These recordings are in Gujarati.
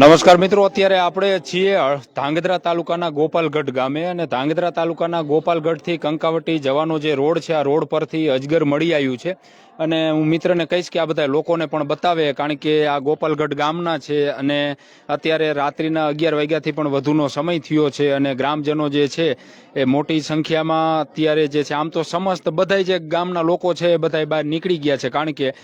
નમસ્કાર મિત્રો, અત્યારે આપણે છીએ ધાંગધ્રા તાલુકાના ગોપાલગઢ ગામે અને ધાંગધ્રા તાલુકાના ગોપાલગઢથી કંકાવટી જવાનો જે રોડ છે, આ રોડ પરથી અજગર મળી આવ્યું છે. અને હું મિત્રને કહીશ કે આ બધા લોકોને પણ બતાવે, કારણ કે આ ગોપાલગઢ ગામના છે અને અત્યારે રાત્રિના અગિયાર વાગ્યાથી પણ વધુનો સમય થયો છે અને ગ્રામજનો જે છે, એ મોટી સંખ્યામાં અત્યારે જે છે, આમ તો સમસ્ત બધાય જે ગામના લોકો છે, એ બધાય બહાર નીકળી ગયા છે. કારણ કે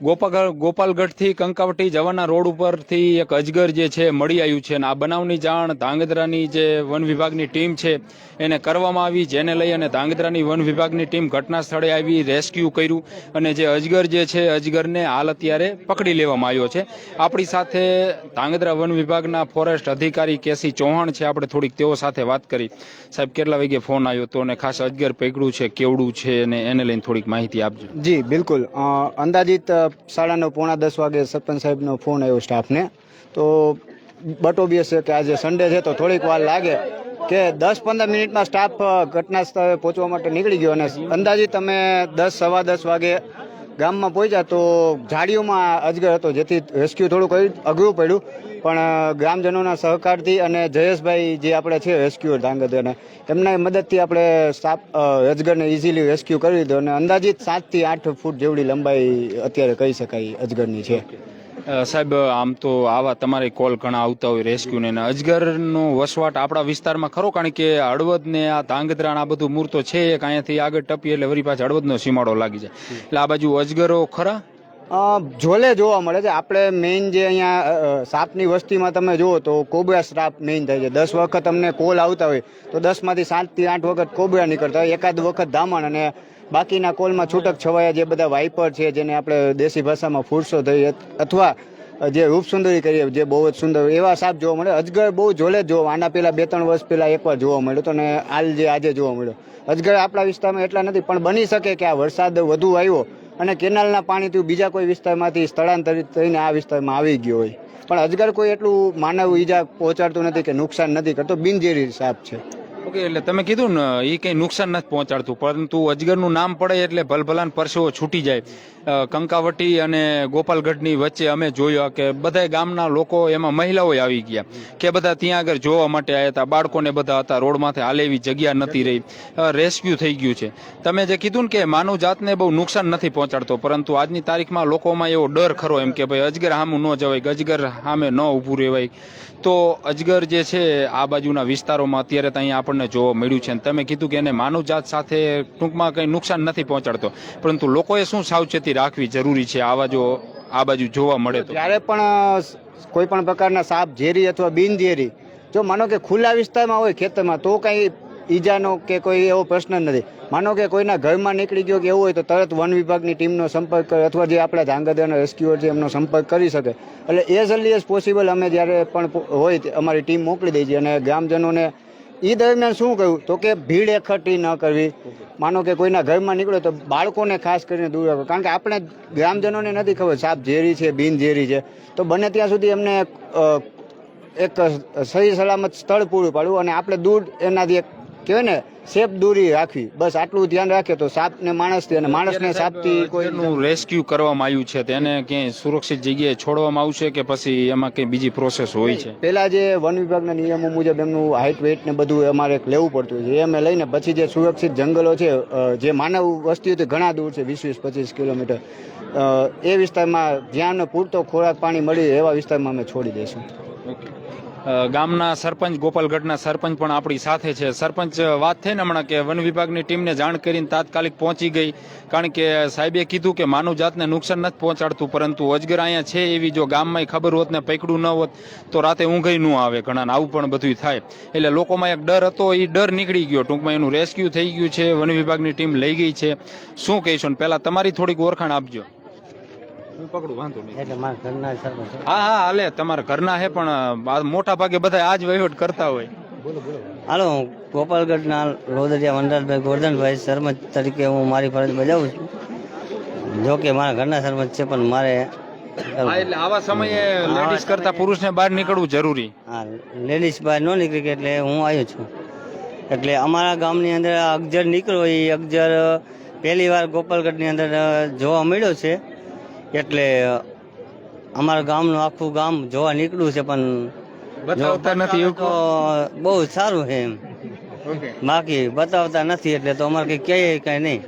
ગોપાગઢ ગોપાલગઢથી કંકાવટી જવાના રોડ ઉપરથી એક અજગર જે છે, મળી આવ્યું છે અને આ બનાવની જાણ ધાંગધ્રાની જે વન વિભાગની ટીમ છે, એને કરવામાં આવી, જેને લઈ અને ધાંગધ્રાની વન વિભાગની ટીમ ઘટના સ્થળે આવી, રેસ્ક્યુ કર્યું અને જે અજગર જે છે, અજગરને હાલ અત્યારે પકડી લેવામાં આવ્યો છે. આપણી સાથે ધાંગધ્રા વન વિભાગના ફોરેસ્ટ અધિકારી કેસી ચૌહાણ છે, આપણે થોડીક તેઓ સાથે વાત કરી. સાહેબ, કેટલા વાગે ફોન આવ્યો તો અને ખાસ અજગર પકડ્યું છે, કેવડું છે અને એને લઈને થોડીક માહિતી આપજો. જી, બિલકુલ. અંદાજિત સાડા નવ પોણા દસ વાગે સરપંચ સાહેબનો ફોન આવ્યો સ્ટાફને. તો બટ ઓબિયસ છે કે આજે સન્ડે છે, તો થોડીક વાર લાગે કે દસ પંદર મિનિટમાં સ્ટાફ ઘટના સ્થળે પહોંચવા માટે નીકળી ગયો અને અંદાજે તમે દસ, સવા દસ વાગે ગામમાં પહોંચ્યા તો ઝાડીઓમાં અજગર હતો, જેથી રેસ્ક્યુ થોડું કર્યું, અઘરું પડ્યું. પણ ગ્રામજનોના સહકારથી અને જયેશભાઈ જે આપણે છે રેસ્ક્યુઅર ધાંગધ્રાના એમના મદદથી આપણે સાપ અજગરને ઇઝીલી રેસ્ક્યુ કરી દીધો. અને અંદાજિત સાતથી આઠ ફૂટ જેવડી લંબાઈ અત્યારે કહી શકાય અજગરની છે. સાહેબ આમ તો આવા તમારે કોલ ઘણા આવતા હોય રેસ્ક્યુને ને અજગરનો વસવાટ આપણા વિસ્તારમાં ખરો? કારણ કે હળવદ ને આ ધાંગધ્રા આ બધું મૂર્તો છે એક અહીંયાથી આગળ ટપીએ એટલે વરી પાછા હળવદનો સીમાડો લાગી જાય. એટલે આ બાજુ અજગરો ખરા? જોલે જોવા મળે છે. આપણે મેઇન જે અહીંયા સાપની વસ્તીમાં તમે જુઓ તો કોબરા સાપ મેઇન થાય છે. દસ વખત તમને કોલ આવતા હોય તો દસમાંથી સાતથી આઠ વખત કોબરા નીકળતા હોય. એકાદ વખત ધામણ અને બાકીના કોલમાં છૂટક છવાયા જે બધા વાઇપર છે, જેને આપણે દેશી ભાષામાં ફૂરસો થઈ અથવા જે રૂપસુંદરી કરીએ, જે બહુ જ સુંદર એવા સાપ જોવા મળે. અજગર બહુ જોલે જ જોવા, આના પહેલાં બે ત્રણ વર્ષ પહેલાં એકવાર જોવા મળ્યો તો ને હાલ જે આજે જોવા મળ્યો. અજગર આપણા વિસ્તારમાં એટલા નથી, પણ બની શકે કે આ વરસાદ વધુ આવ્યો અને કેનાલના પાણીથી બીજા કોઈ વિસ્તારમાંથી સ્થળાંતરિત થઈને આ વિસ્તારમાં આવી ગયો હોય. પણ અજગર કોઈ એટલું માનવ ઈજા પહોંચાડતું નથી કે નુકસાન નથી કરતો. બિનજેરી સાપ છે. ઓકે, એટલે તમે કીધું ને એ કંઈ નુકસાન નથી પહોંચાડતું, પરંતુ અજગરનું નામ પડે એટલે ભલભલાન પરસેવો છૂટી જાય. કંકાવટી અને ગોપાલગઢની વચ્ચે અમે જોયા કે બધા ગામના લોકો એમાં મહિલાઓ આવી ગયા. કે બધા ત્યાં આગળ જોવા માટે આવ્યા હતા, બાળકોને બધા હતા રોડમાંથી હાલે એવી જગ્યા નથી રહી. રેસ્ક્યુ થઈ ગયું છે. તમે જે કીધું ને કે માનવ જાતને બહુ નુકસાન નથી પહોંચાડતો, પરંતુ આજની તારીખમાં લોકોમાં એવો ડર ખરો એમ કે ભાઈ અજગર સામું ન જવાય અજગર સામે ન ઊભું રહેવાય. તો અજગર જે છે, આ બાજુના વિસ્તારોમાં અત્યારે ત્યાં અહીંયા આપણને જોવા મળ્યું છે. અને તમે કીધું કે એને માનવજાત સાથે ટૂંકમાં કંઈ નુકસાન નથી પહોંચાડતો. પરંતુ લોકોએ શું સાવચેતી રાખવી જરૂરી છે? આવા જો આ બાજુ જોવા મળે તો. જ્યારે પણ કોઈ પણ પ્રકારના સાપ, ઝેરી અથવા બિનઝેરી, જો માનો કે ખુલ્લા વિસ્તારમાં હોય ખેતરમાં, તો કંઈ ઈજાનો કે કોઈ એવો પ્રશ્ન નથી. માનો કે કોઈના ઘરમાં નીકળી ગયો કે એવું હોય તો તરત વન વિભાગની ટીમનો સંપર્ક કરે અથવા જે આપણા ધાંગધ્રાના રેસ્ક્યુઅર છે એમનો સંપર્ક કરી શકે. એટલે એઝ અર્લી એઝ પોસિબલ અમે જ્યારે પણ હોય અમારી ટીમ મોકલી દઈએ છીએ અને ગ્રામજનોને એ દરમિયાન શું કહ્યું? તો કે ભીડ એકઠી ન કરવી. માનો કે કોઈના ઘરમાં નીકળો તો બાળકોને ખાસ કરીને દૂર રાખો. કારણ કે આપણે ગ્રામજનોને નથી ખબર સાપ ઝેરી છે બિન ઝેરી છે. તો બને ત્યાં સુધી એમને એક સહી સલામત સ્થળ પૂરું પાડવું અને આપણે દૂર એનાથી એક કહેવાય ને સેફ દૂરી રાખવી. બસ આટલું ધ્યાન રાખે તો સાપને માણસથી અને માણસને સાપથી કોઈ નું રેસ્ક્યુ કરવામાં આવ્યું છે તેને ક્યાંય સુરક્ષિત જગ્યાએ છોડવામાં આવશે કે પછી એમાં કઈ બીજી પ્રોસેસ હોય છે? પહેલાં જે વન વિભાગના નિયમો મુજબ એમનું હાઇટ વેઇટ ને બધું અમારે લેવું પડતું છે. એ અમે લઈને પછી જે સુરક્ષિત જંગલો છે જે માનવ વસ્તીઓથી ઘણા દૂર છે વીસ વીસ પચીસ કિલોમીટર એ વિસ્તારમાં જ્યાં પૂરતો ખોરાક પાણી મળી એવા વિસ્તારમાં અમે છોડી દઈશું. ગામના સરપંચ ગોપાલગઢના સરપંચ પણ આપણી સાથે છે. સરપંચ વાત થઈને હમણાં કે વન વિભાગની ટીમને જાણ કરીને તાત્કાલિક પહોંચી ગઈ. કારણ કે સાહેબે કીધું કે માનવ જાતને નુકસાન નથી પહોંચાડતું, પરંતુ અજગર અહીંયા છે એવી જો ગામમાં ખબર હોત ને પકડ્યું ન હોત, તો રાતે ઊંઘઈ ન આવે ઘણા આવું પણ બધું થાય. એટલે લોકોમાં એક ડર હતો એ ડર નીકળી ગયો. ટૂંકમાં એનું રેસ્ક્યુ થઈ ગયું છે. વન વિભાગની ટીમ લઈ ગઈ છે. શું કહીશું? ને પહેલાં તમારી થોડીક ઓળખાણ આપજો. હું પકડું વાંધો નહીં. એટલે મારા ઘરના સરપંચ. હા હા હાલે તમારા ઘરના હે પણ મોટા ભાગે બધા આ જ વહીવટ કરતા હોય. હાલો હું ગોપાલગઢના રોદરિયા વનરાજભાઈ ગોરધનભાઈ સરપંચ તરીકે હું મારી ફરજ બજાવું છું. જો કે મારા ઘરના સરપંચ છે પણ મારે એટલે આવા સમયે લેડીઝ કરતા પુરુષને બહાર નીકળવું જરૂરી. હા લેડીઝ બહાર ન નીકળી કે એટલે હું આવ્યો છું. એટલે અમારા ગામની અંદર અગજર નીકળ્યો એ અગજર પહેલી વાર ગોપાલગઢની અંદર જોવા મળ્યો છે. એટલે અમારા ગામનું આખું ગામ જોવા નીકળ્યું છે પણ બતાવતા નથી તો બહુ સારું છે એમ. બાકી બતાવતા નથી એટલે તો અમારે કઈ ક્યાંય કઈ નહીં.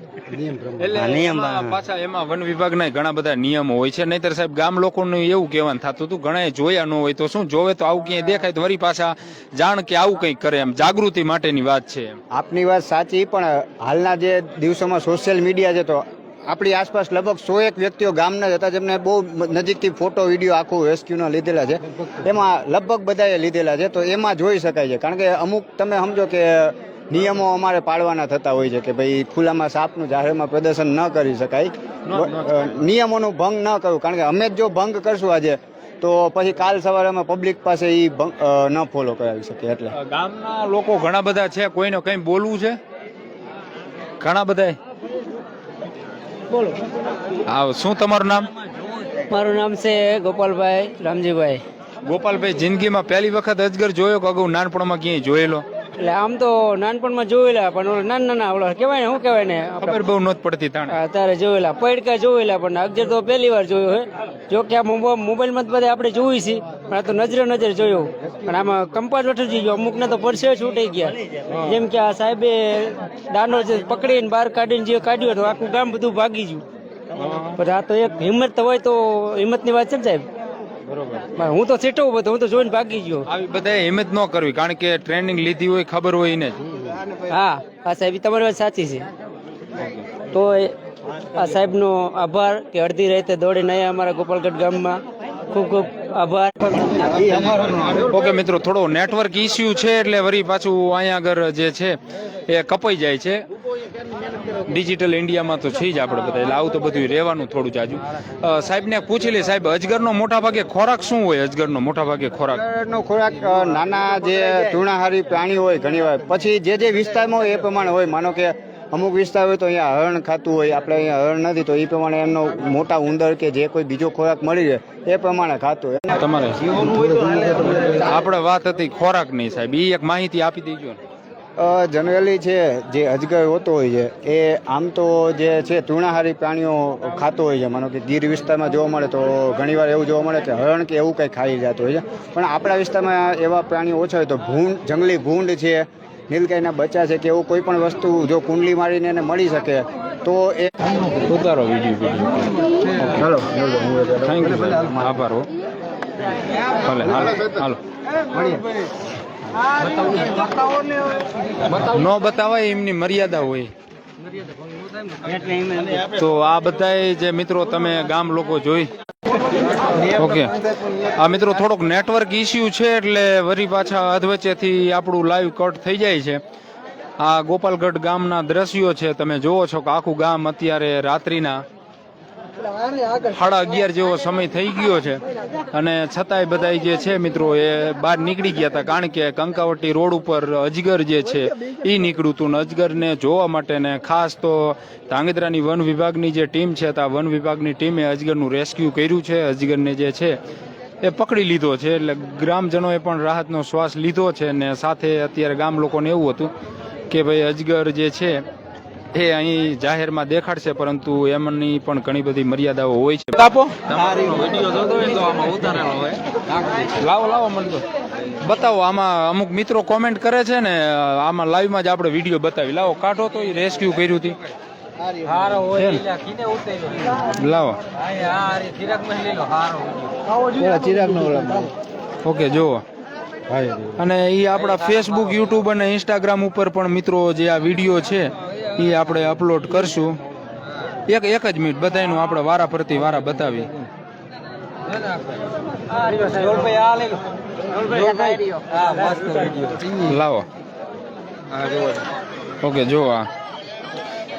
નિયમ પાછા એમાં વન વિભાગના ઘણા બધા નિયમો હોય છે. નહીતર સાહેબ ગામ લોકોનું એવું કહેવાનું થતું હતું ઘણા જોયા ન હોય તો શું જોવે તો આવું ક્યાંય દેખાય તો વળી પાછા જાણ કે આવું કંઈક કરે એમ. જાગૃતિ માટેની વાત છે આપની વાત સાચી પણ હાલના જે દિવસોમાં સોશિયલ મીડિયા છે તો આપણી આસપાસ લગભગ સો એક વ્યક્તિઓ ગામના હતા જેમને બહુ નજીકથી ફોટો વીડિયો આખું રેસ્ક્યુના લીધેલા છે. એમાં લગભગ બધાએ લીધેલા છે. તો એમાં જોઈ શકાય છે. કારણ કે અમુક તમે સમજો કે નિયમો અમારે પાળવાના થતા હોય છે કે ભાઈ ખુલ્લામાં સાપનું જાહેરમાં પ્રદર્શન ન કરી શકાય. નિયમોનું ભંગ ન કરવું. કારણ કે અમે જ જો ભંગ કરશું આજે તો પછી કાલ સવારે અમે પબ્લિક પાસે એ ભંગ ન ફોલો કરાવી શકીએ એટલે. ગામના લોકો ઘણા બધા છે. કોઈને કંઈ બોલવું છે? ઘણા બધા બોલો. હા શું તમારું નામ? મારું નામ છે ગોપાલભાઈ રામજીભાઈ. ગોપાલભાઈ જિંદગીમાં પહેલી વખત અજગર જોયો કે અગાઉ નાનપણમાં ક્યાંય જોયેલો? એટલે આમ તો નાનપણમાં જોયેલા પણ ઓલા નાના નાના ઓલા કહેવાય ને શું કહેવાય ને? ખબર બહુ નોત પડતી તાણ. અત્યારે જોયેલા પડકા જોયેલા પણ અગજર તો પહેલી વાર જોયો હે. જો કે આ મોબા- મોબાઈલમાં જ બધા આપણે જોઈ છીએ. પણ આ તો નજરે નજરે જોયો. પણ આમાં કંપાસ વઠી ગયો અમુકને તો પરસે છૂટી ગયા. જેમ કે આ સાહેબે દાનો જે પકડીને બહાર કાઢીને જે કાઢ્યો તો આખું ગામ બધું ભાગી ગયું. પણ આ તો એક હિંમત તો હોય તો હિંમતની વાત છે ને સાહેબ? બરોબર. હું તો સેટો હતો હું તો જોઈને ભાગી ગયો. આવી બધાએ હિંમત ન કરવી કારણ કે ટ્રેનિંગ લીધી હોય ખબર હોય એને જ. હા આ સાહેબ તમારી વાત સાચી છે. તો આ સાહેબનો આભાર કે અડધી રાતે દોડીને આવ્યા અમારા ગોપાલગઢ ગામમાં ખૂબ ખૂબ આભાર. ઓકે મિત્રો થોડો નેટવર્ક ઇસ્યુ છે એટલે વરી પાછું અહીંયા આગળ જે છે એ કપાઈ જાય છે. ડિજિટલ ઇન્ડિયામાં તો છે જ આપણે બધા એટલે આવું તો બધું રહેવાનું થોડું જાજુ અ, સાહેબને પૂછી લે સાહેબ અજગરનો મોટા ભાગે ખોરાક શું હોય? અજગરનો મોટા ભાગે ખોરાક? નો ખોરાક નાના જે તૃણાહારી પ્રાણી હોય ઘણી વાર પછી જે જે વિસ્તારમાં હોય એ પ્રમાણે હોય. માનો કે અમુક વિસ્તાર હોય તો અહીંયા હરણ ખાતું હોય આપણે અહીંયા હરણ નથી તો એ પ્રમાણે એમનો મોટા ઉંદર કે જે કોઈ બીજો ખોરાક મળી જાય એ પ્રમાણે ખાતું હોય. તમારે આપણે વાત હતી ખોરાક નહીં સાહેબ એ એક માહિતી આપી દેજો જનરલી છે જે અજગર હોતો હોય છે એ આમ તો જે છે તૃણાહારી પ્રાણીઓ ખાતો હોય છે. માનો કે ગીર વિસ્તારમાં જોવા મળે તો ઘણીવાર એવું જોવા મળે કે હરણ કે એવું કંઈ ખાઈ જતું હોય છે. પણ આપણા વિસ્તારમાં એવા પ્રાણીઓ ઓછા હોય તો ભૂંડ જંગલી ભૂંડ છે નીલગાયના બચ્ચા છે કે એવું કોઈ પણ વસ્તુ જો કુંડલી મારીને એને મળી શકે તો એ ઉતારો વીડિયો હાલો. થેન્ક યુ આભાર હો. ભલે હાલો હાલો. ન બતાવાય એમની મર્યાદા હોય. તો આ બધાય જે મિત્રો તમે ગામ લોકો જોઈ ઓકે. આ મિત્રો થોડોક નેટવર્ક ઇસ્યુ છે એટલે વરી પાછા અધવચ્ચેથી આપણું લાઈવ કટ થઈ જાય છે. આ ગોપાલગઢ ગામના દ્રશ્યો છે, તમે જોવો છો કે આખું ગામ અત્યારે રાત્રિના સાડા અગિયાર જેવો સમય થઈ ગયો છે. અને છતાંય બધા જે છે મિત્રો એ બહાર નીકળી ગયા હતા. કારણ કે કંકાવટી રોડ ઉપર અજગર જે છે એ નીકળ્યું હતું. ને અજગરને જોવા માટે ને ખાસ તો ધાંગધ્રાની વન વિભાગની જે ટીમ છે આ વન વિભાગની ટીમે અજગરનું રેસ્ક્યુ કર્યું છે. અજગરને જે છે, એ પકડી લીધો છે. એટલે ગ્રામજનોએ પણ રાહતનો શ્વાસ લીધો છે. ને સાથે અત્યારે ગામ લોકોને એવું હતું કે ભાઈ અજગર જે છે એ અહીં જાહેરમાં દેખાડશે પરંતુ એમની પણ ઘણી બધી મર્યાદાઓ હોય છે. આપો. લાવો લાવો મને તો બતાવો આમાં અમુક મિત્રો કોમેન્ટ કરે છે ને આમાં લાઈવમાં જ આપણે વીડિયો બતાવી. લાવો કાઢો તો એ રેસ્ક્યુ કર્યું હતી લાવો. ઓકે જુઓ. અને એ આપણા ફેસબુક યુટ્યુબ અને ઇન્સ્ટાગ્રામ ઉપર પણ મિત્રો જે આ વીડિયો છે એ આપણે અપલોડ કરશું. એક એક જ મિનિટ બધાનું આપણે વારા ફરતી વારા બતાવી લાવો. ઓકે જો આ.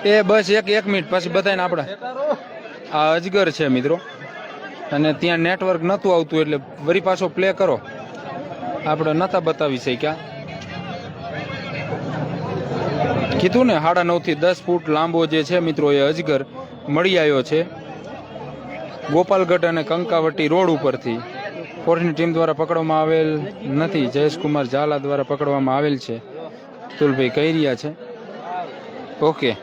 એ બસ એક એક મિનિટ પછી બધાને આપણે આ અજગર છે મિત્રો. અને ત્યાં નેટવર્ક નહોતું આવતું એટલે વરી પાછો પ્લે કરો. આપણે નતા બતાવી શક્યા. કીધું ને, સાડા નવથી દસ ફૂટ લાંબો જે છે મિત્રો એ અજગર મળી આવ્યો છે. ગોપાલગઢ અને કંકાવટી રોડ ઉપરથી. ફોરેસ્ટની ટીમ દ્વારા પકડવામાં આવેલ નથી. જયેશકુમાર ઝાલા દ્વારા પકડવામાં આવેલ છે. તુલભાઈ કહી રહ્યા છે. ઓકે.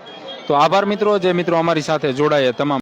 તો આભાર મિત્રો, જે મિત્રો અમારી સાથે જોડાયા, તમામ